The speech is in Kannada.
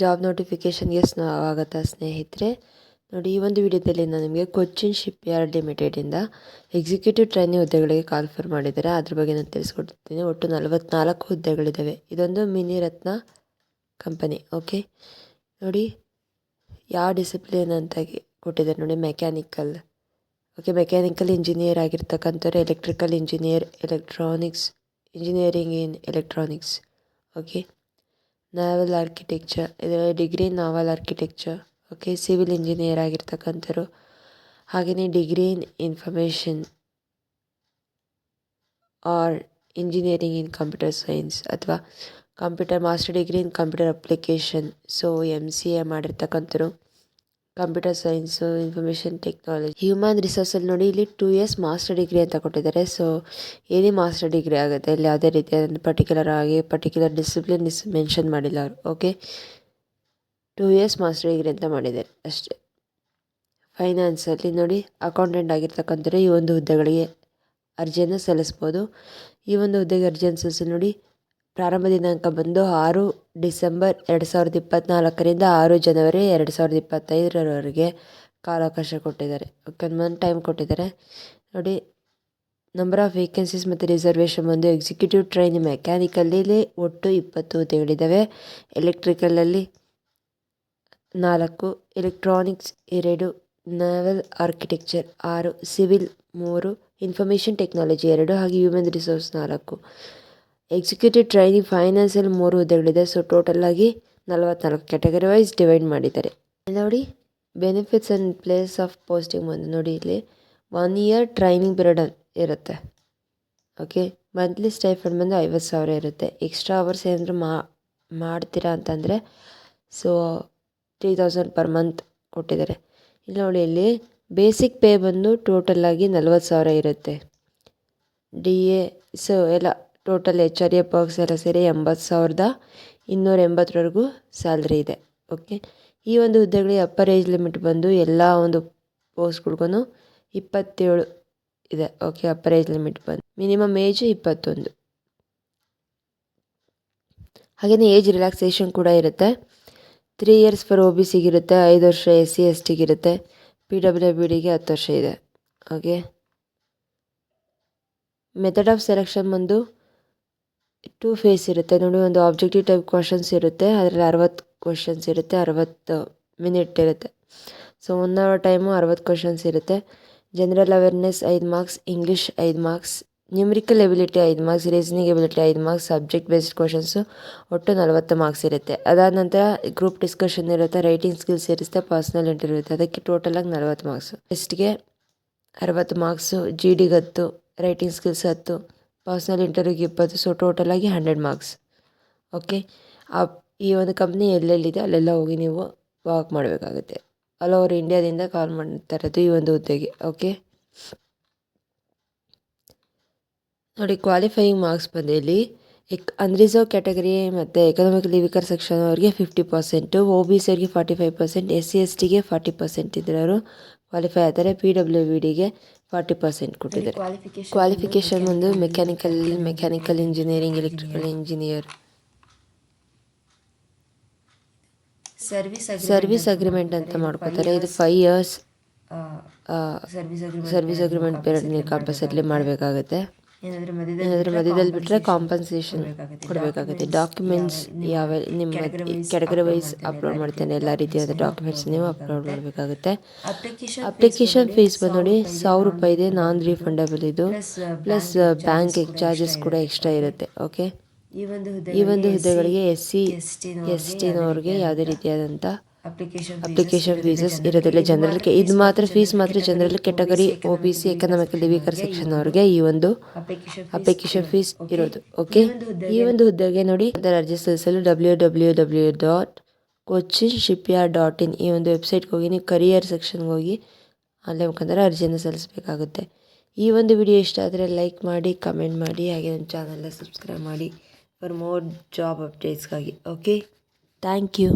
ಜಾಬ್ ನೋಟಿಫಿಕೇಷನ್ಗೆ ಸ್ವಾಗತ ಸ್ನೇಹಿತರೆ? ನೋಡಿ, ಈ ಒಂದು ವಿಡಿಯೋದಲ್ಲಿ ನಾನು ನಿಮಗೆ ಕೊಚ್ಚಿನ್ ಶಿಪ್ ಯಾರ್ಡ್ ಲಿಮಿಟೆಡಿಂದ ಎಕ್ಸಿಕ್ಯೂಟಿವ್ ಟ್ರೈನಿಂಗ್ ಹುದ್ದೆಗಳಿಗೆ ಕಾಲ್ಫರ್ ಮಾಡಿದ್ದಾರೆ. ಅದ್ರ ಬಗ್ಗೆ ನಾನು ತಿಳಿಸ್ಕೊಡ್ತೀನಿ. ಒಟ್ಟು ನಲವತ್ನಾಲ್ಕು ಹುದ್ದೆಗಳಿದ್ದಾವೆ ಇದೊಂದು ಮಿನಿ ರತ್ನ ಕಂಪನಿ ಓಕೆ ನೋಡಿ, ಯಾವ ಡಿಸಿಪ್ಲಿನ್ ಅಂತ ಕೊಟ್ಟಿದ್ದಾರೆ ನೋಡಿ mechanical okay mechanical engineer ಆಗಿರ್ತಕ್ಕಂಥವ್ರು electrical engineer electronics engineering in electronics okay naval architecture ಇದರಲ್ಲಿ degree naval architecture okay civil engineer ಆಗಿರ್ತಕ್ಕಂಥವ್ರು. ಹಾಗೆಯೇ degree in information or engineering in computer science ಅಥವಾ computer master degree in computer application so M C A ಮಾಡಿರ್ತಕ್ಕಂಥವ್ರು. Computer science, information technology, human ರಿಸೋರ್ಸಲ್ಲಿ ನೋಡಿ ಇಲ್ಲಿ ಟೂ ಇಯರ್ಸ್ ಮಾಸ್ಟರ್ ಡಿಗ್ರಿ ಅಂತ ಕೊಟ್ಟಿದ್ದಾರೆ. ಸೊ, ಏನೇ ಮಾಸ್ಟರ್ ಡಿಗ್ರಿ ಆಗುತ್ತೆ, ಇಲ್ಲಿ ಯಾವುದೇ ರೀತಿಯಾದ ಪರ್ಟಿಕ್ಯುಲರ್ ಆಗಿ ಪರ್ಟಿಕ್ಯುಲರ್ ಡಿಸಿಪ್ಲಿನ್ ಇಸ್ ಮೆನ್ಷನ್ ಮಾಡಿಲ್ಲ ಅವರು okay two years master degree ಅಂತ ಮಾಡಿದ್ದಾರೆ, ಅಷ್ಟೇ. ಫೈನಾನ್ಸಲ್ಲಿ ನೋಡಿ ಅಕೌಂಟೆಂಟ್ ಆಗಿರ್ತಕ್ಕಂಥವ್ರು ಈ ಒಂದು ಹುದ್ದೆಗಳಿಗೆ ಅರ್ಜಿಯನ್ನು ಸಲ್ಲಿಸ್ಬೋದು. ಈ ಒಂದು ಹುದ್ದೆಗೆ ಅರ್ಜಿಯನ್ನು ಸಲ್ಲಿಸಿ ನೋಡಿ ಪ್ರಾರಂಭ ದಿನಾಂಕ ಬಂದು ಆರು ಡಿಸೆಂಬರ್ ಎರಡು ಸಾವಿರದ ಇಪ್ಪತ್ತ್ನಾಲ್ಕರಿಂದ ಆರು ಜನವರಿ ಎರಡು ಸಾವಿರದ ಇಪ್ಪತ್ತೈದರವರೆಗೆ ಕಾಲಾವಕಾಶ ಕೊಟ್ಟಿದ್ದಾರೆ. ಓಕೆ ಒಂದು ಟೈಮ್ ಕೊಟ್ಟಿದ್ದಾರೆ. ನೋಡಿ ನಂಬರ್ ಆಫ್ ವೇಕೆನ್ಸೀಸ್ ಮತ್ತು ರಿಸರ್ವೇಷನ್ ಬಂದು ಎಕ್ಸಿಕ್ಯೂಟಿವ್ ಟ್ರೈನ್ ಮೆಕ್ಯಾನಿಕಲ್ಲಿ ಒಟ್ಟು ಇಪ್ಪತ್ತು ಹುದ್ದೆಗಳಿದ್ದಾವೆ ಎಲೆಕ್ಟ್ರಿಕಲಲ್ಲಿ ನಾಲ್ಕು ಎಲೆಕ್ಟ್ರಾನಿಕ್ಸ್ ಎರಡು ನಾವೆಲ್ ಆರ್ಕಿಟೆಕ್ಚರ್ ಆರು ಸಿವಿಲ್ ಮೂರು ಇನ್ಫಾರ್ಮೇಷನ್ ಟೆಕ್ನಾಲಜಿ ಎರಡು, ಹಾಗೆ ಹ್ಯೂಮನ್ ರಿಸೋರ್ಸ್ ನಾಲ್ಕು. ಎಕ್ಸಿಕ್ಯೂಟಿವ್ ಟ್ರೈನಿಂಗ್ ಫೈನಾನ್ಸಲ್ಲಿ ಮೂರು ಹುದ್ದೆಗಳಿದೆ ಸೊ ಟೋಟಲಾಗಿ ನಲವತ್ನಾಲ್ಕು ಕ್ಯಾಟಗರಿ ವೈಸ್ ಡಿವೈಡ್ ಮಾಡಿದ್ದಾರೆ ನೋಡಿ benefits and place of posting ಬಂದು ನೋಡಿ ಇಲ್ಲಿ. ಒನ್ ಇಯರ್ ಟ್ರೈನಿಂಗ್ ಪೀರಿಯಡ್ ಇರುತ್ತೆ. ಓಕೆ ಮಂತ್ಲಿ ಸ್ಟೈಫಂಡ್ ಬಂದು ಐವತ್ತು ಸಾವಿರ ಇರುತ್ತೆ. ಎಕ್ಸ್ಟ್ರಾ ಅವರ್ಸ್ ಏನಾದರೂ ಮಾಡ್ತೀರಾ ಅಂತಂದರೆ so three thousand per month ಕೊಟ್ಟಿದ್ದಾರೆ. ಇಲ್ಲಿ ನೋಡಿ ಇಲ್ಲಿ ಬೇಸಿಕ್ ಪೇ ಬಂದು ಟೋಟಲಾಗಿ ನಲ್ವತ್ತು ಸಾವಿರ ಇರುತ್ತೆ. ಡಿ ಎ ಸೊ ಎಲ್ಲ total H R A perks ಎಲ್ಲ ಸೇರಿ ಎಂಬತ್ತು ಸಾವಿರದ ಇನ್ನೂರ ಎಂಬತ್ತರವರೆಗೂ ಸ್ಯಾಲ್ರಿ ಇದೆ. ಓಕೆ ಈ ಒಂದು ಹುದ್ದೆಗಳಿಗೆ ಅಪ್ಪರ್ ಏಜ್ ಲಿಮಿಟ್ ಬಂದು ಎಲ್ಲ ಒಂದು ಪೋಸ್ಟ್ಗಳಿಗೂ ಇಪ್ಪತ್ತೇಳು ಇದೆ. ಓಕೆ ಅಪ್ಪರ್ ಏಜ್ ಲಿಮಿಟ್ ಬಂದು. ಮಿನಿಮಮ್ ಏಜ್ ಇಪ್ಪತ್ತೊಂದು. ಹಾಗೆಯೇ ಏಜ್ ರಿಲ್ಯಾಕ್ಸೇಷನ್ ಕೂಡ ಇರುತ್ತೆ. Three years for O B ಸಿಗಿರುತ್ತೆ ಐದು ವರ್ಷ ಎಸ್ ಸಿ ಎಸ್ ಟಿಗಿರುತ್ತೆ ಪಿ ಡಬ್ಲ್ಯೂ ಬಿ ಡಿಗೆ ಹತ್ತು ವರ್ಷ ಇದೆ. ಓಕೆ ಮೆಥಡ್ ಆಫ್ ಸೆಲೆಕ್ಷನ್ ಬಂದು ಟೂ ಫೇಸ್ ಇರುತ್ತೆ. ನೋಡಿ, ಒಂದು ಆಬ್ಜೆಕ್ಟಿವ್ ಟೈಪ್ ಕ್ವಶನ್ಸ್ ಇರುತ್ತೆ. ಅದರಲ್ಲಿ ಅರವತ್ತು ಕ್ವಶನ್ಸ್ ಇರುತ್ತೆ. ಅರವತ್ತು ಮಿನಿಟ್ ಇರುತ್ತೆ. ಸೊ ಒನ್ ಅವರ್ ಟೈಮು ಅರವತ್ತು ಕ್ವಶನ್ಸ್ ಇರುತ್ತೆ. ಜನರಲ್ ಅವೇರ್ನೆಸ್ ಐದು ಮಾರ್ಕ್ಸ್ ಇಂಗ್ಲೀಷ್ ಐದು ಮಾರ್ಕ್ಸ್ ನ್ಯೂಮ್ರಿಕಲ್ ಎಬಿಲಿಟಿ ಐದು ಮಾರ್ಕ್ಸ್ ರೀಸನಿಂಗ್ ಎಬಿಲಿಟಿ ಐದು ಮಾರ್ಕ್ಸ್ ಸಬ್ಜೆಕ್ಟ್ ಬೇಸ್ಡ್ ಕ್ವಶನ್ಸು ಒಟ್ಟು ನಲವತ್ತು ಮಾರ್ಕ್ಸ್ ಇರುತ್ತೆ. ಅದಾದ ನಂತರ ಗ್ರೂಪ್ ಡಿಸ್ಕಷನ್ ಇರುತ್ತೆ. ರೈಟಿಂಗ್ ಸ್ಕಿಲ್ಸ್ ಇರುತ್ತೆ. ಪರ್ಸ್ನಲ್ ಇಂಟರ್ವ್ಯೂ ಇರುತ್ತೆ. ಅದಕ್ಕೆ ಟೋಟಲಾಗಿ ನಲವತ್ತು ಮಾರ್ಕ್ಸು ಟೆಸ್ಟ್ಗೆ ಅರವತ್ತು ಮಾರ್ಕ್ಸು ಜಿ ಡಿಗೆ ಹತ್ತು. ರೈಟಿಂಗ್ ಸ್ಕಿಲ್ಸ್ ಹತ್ತು. ಪರ್ಸ್ನಲ್ ಇಂಟರ್ವ್ಯೂಗೆ ಇಪ್ಪತ್ತು ಸೊ ಟೋಟಲಾಗಿ ಹಂಡ್ರೆಡ್ ಮಾರ್ಕ್ಸ್ ಓಕೆ ಆ ಈ ಒಂದು ಕಂಪ್ನಿ ಎಲ್ಲೆಲ್ಲಿದೆ, ಅಲ್ಲೆಲ್ಲ ಹೋಗಿ ನೀವು ವಾಕ್ ಮಾಡಬೇಕಾಗುತ್ತೆ. ಆಲ್ ಓವರ್ ಇಂಡಿಯಾದಿಂದ ಕಾಲ್ ಮಾಡ್ತಾ ಇರೋದು ಈ ಒಂದು ಹುದ್ದೆಗೆ ಓಕೆ ನೋಡಿ ಕ್ವಾಲಿಫೈಯಿಂಗ್ ಮಾರ್ಕ್ಸ್ ಬಂದು ಇಲ್ಲಿ ಎಕ್ ಅನ್ರಿಸರ್ವ್ ಕ್ಯಾಟಗರಿ ಮತ್ತು ಎಕನಾಮಿಕಲಿ ವೀಕರ್ ಸೆಕ್ಷನ್ ಅವ್ರಿಗೆ fifty percent O B C ಅವ್ರಿಗೆ forty five percent S C S ಟಿಗೆ ಫಾರ್ಟಿ ಪರ್ಸೆಂಟ್ ಇದ್ರವರು ಕ್ವಾಲಿಫೈ ಆಗ್ತಾರೆ ಪಿ ಡಬ್ಲ್ಯೂ ವಿ ಡಿಗೆ ಫಾರ್ಟಿ ಪರ್ಸೆಂಟ್ ಕೊಟ್ಟಿದ್ದಾರೆ. ಕ್ವಾಲಿಫಿಕೇಶನ್ ಒಂದು mechanical mechanical engineering electrical engineer service service agreement ಅಂತ ಮಾಡ್ಕೋತಾರೆ. ಇದು five years service agreement period ನೀವು ಕಂಪಲ್ಸರಿ ಮಾಡಬೇಕಾಗುತ್ತೆ. ಏನಾದರೂ ಮಧ್ಯದಲ್ಲಿ ಬಿಟ್ಟರೆ ಕಾಂಪನ್ಸೇಷನ್ ಕೊಡಬೇಕಾಗುತ್ತೆ. ಡಾಕ್ಯುಮೆಂಟ್ಸ್ ಯಾವ ನಿಮ್ಮ ಕ್ಯಾಟಗರಿ ವೈಸ್ ಅಪ್ಲೋಡ್ ಮಾಡ್ತೇನೆ ಎಲ್ಲ ರೀತಿಯಾದ ಡಾಕ್ಯುಮೆಂಟ್ಸ್ ನೀವು ಅಪ್ಲೋಡ್ ಮಾಡಬೇಕಾಗುತ್ತೆ. ಅಪ್ಲಿಕೇಶನ್ ಫೀಸ್ ಬಂದು ನೋಡಿ ಸಾವಿರ ರೂಪಾಯಿ ಇದೆ. ನಾನ್ ರೀಫಂಡಬಲ್ ಇದು ಪ್ಲಸ್ ಬ್ಯಾಂಕ್ ಚಾರ್ಜಸ್ ಕೂಡ ಎಕ್ಸ್ಟ್ರಾ ಇರುತ್ತೆ. ಓಕೆ ಈ ಒಂದು ಈ ಒಂದು ಹುದ್ದೆಗಳಿಗೆ S C S T S ಟಿನವ್ರಿಗೆ ಯಾವುದೇ ರೀತಿಯಾದಂಥ ಅಪ್ಲಿಕೇಶನ್ ಫೀಸಸ್ ಇರೋದಿಲ್ಲ ಜನರಲ್ ಇದು ಮಾತ್ರ ಫೀಸ್ ಮಾತ್ರ general category O B C economical weaker section ಅವ್ರಿಗೆ ಈ ಒಂದು ಅಪ್ಲಿಕೇಶನ್ ಫೀಸ್ ಇರೋದು ಓಕೆ ಈ ಒಂದು ಹುದ್ದೆಗೆ ನೋಡಿ ಅರ್ಜಿ ಸಲ್ಲಿಸಲು W W W dot Cochin shipyard dot in ಈ ಒಂದು ವೆಬ್ಸೈಟ್ಗೆ ಹೋಗಿ ನೀವು ಕರಿಯರ್ ಸೆಕ್ಷನ್ಗೆ ಹೋಗಿ ಅಲ್ಲೇ ಮುಖಾಂತರ ಅರ್ಜಿಯನ್ನು ಸಲ್ಲಿಸಬೇಕಾಗುತ್ತೆ. ಈ ಒಂದು ವಿಡಿಯೋ ಇಷ್ಟ ಆದರೆ ಲೈಕ್ ಮಾಡಿ ಕಮೆಂಟ್ ಮಾಡಿ ಹಾಗೆ ನನ್ನ ಚಾನಲ್ನ ಸಬ್ಸ್ಕ್ರೈಬ್ ಮಾಡಿ ಫಾರ್ ಮೋರ್ ಜಾಬ್ ಅಪ್ಡೇಟ್ಸ್ಗಾಗಿ ಓಕೆ ಥ್ಯಾಂಕ್ ಯು